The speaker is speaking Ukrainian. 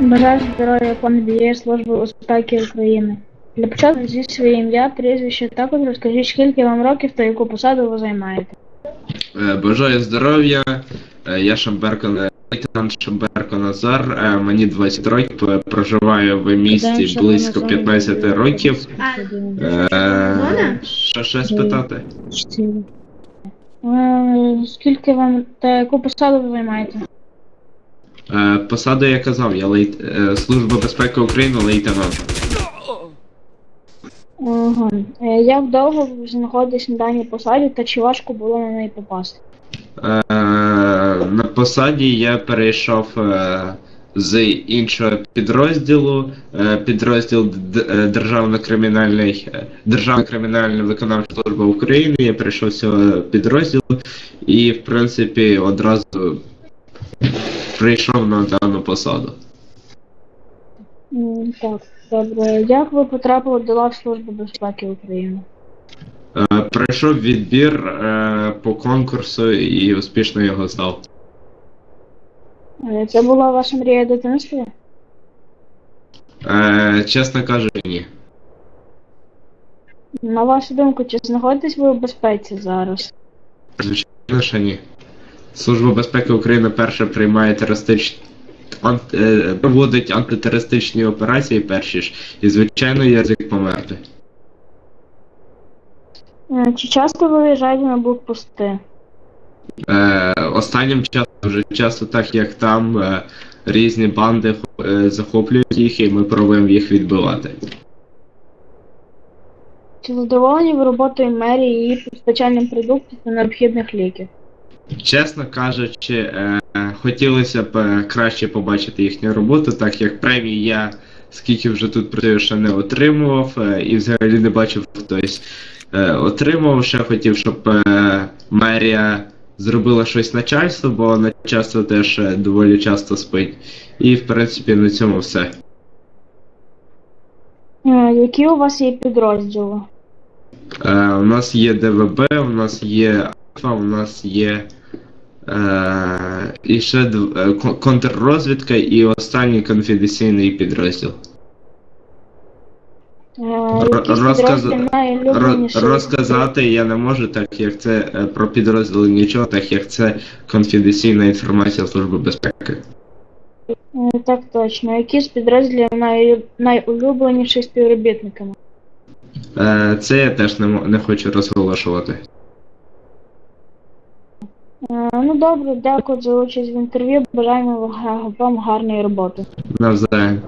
Бажаю здоров'я, пане Діє Служби безпеки України. Для початку зі своє ім'я, прізвище, також розкажіть, скільки вам років та яку посаду ви займаєте. Е, Бажаю здоров'я. Е, Я Шамберко лейтенант Шамберко Назар. Е, Мені 20 років. Проживаю в місті близько 15 років. Що ще спитати? Скільки вам та яку посаду ви займаєте? Е, Посаду я казав, я лейт... е, Служба безпеки України лейтенант. Ага. Е, Як довго ви знаходитесь на даній посаді та чи важко було на неї попасти? Е, На посаді я перейшов е, з іншого підрозділу. Е, Підрозділ Державна кримінальний е, Державна кримінальна виконавча служба України. Я перейшов з цього підрозділу і, в принципі, одразу прийшов на дану посаду. М, Так, добре. Як ви потрапили до лав Служби безпеки України? Е, Пройшов відбір е, по конкурсу і успішно його здав. Е, Це була ваша мрія дитинства? Е, Чесно кажучи, ні. На вашу думку, чи знаходитесь ви у безпеці зараз? Звичайно, що ні. Служба безпеки України перша приймає терористичні ант... е, проводить антитерористичні операції перші ж, і звичайно є ризик померти. Е, Чи часто ви виїжджаєте на блокпости? Е, останнім часом вже часто так, як там е, різні банди е, захоплюють їх, і ми пробуємо їх відбивати. Чи задоволені ви роботою мерії і її постачанням продуктів та необхідних ліків? Чесно кажучи, е, хотілося б е, краще побачити їхню роботу, так як премії я скільки вже тут працюю, ще не отримував, е, і взагалі не бачив хтось е, отримував. Ще хотів, щоб е, мерія зробила щось начальство, бо начальство теж доволі часто спить. І в принципі на цьому все. Які у вас є підрозділи? Е, у нас є ДВБ, у нас є Альфа, у нас є. Е, і ще дв- е, кон- контррозвідка і останній конфіденційний підрозділ. Е, розказ- підрозділи Ро- найулюбленіші? розказати я не можу, так як це е, про підрозділи нічого, так як це конфіденційна інформація Служби безпеки. Е, Так точно. Які з підрозділів най... найулюбленіші співробітниками? Е, це я теж не, мо- не хочу розголошувати. Ну добре, дякую за участь в інтерв'ю. Бажаємо вам гарної роботи. Навзаєм.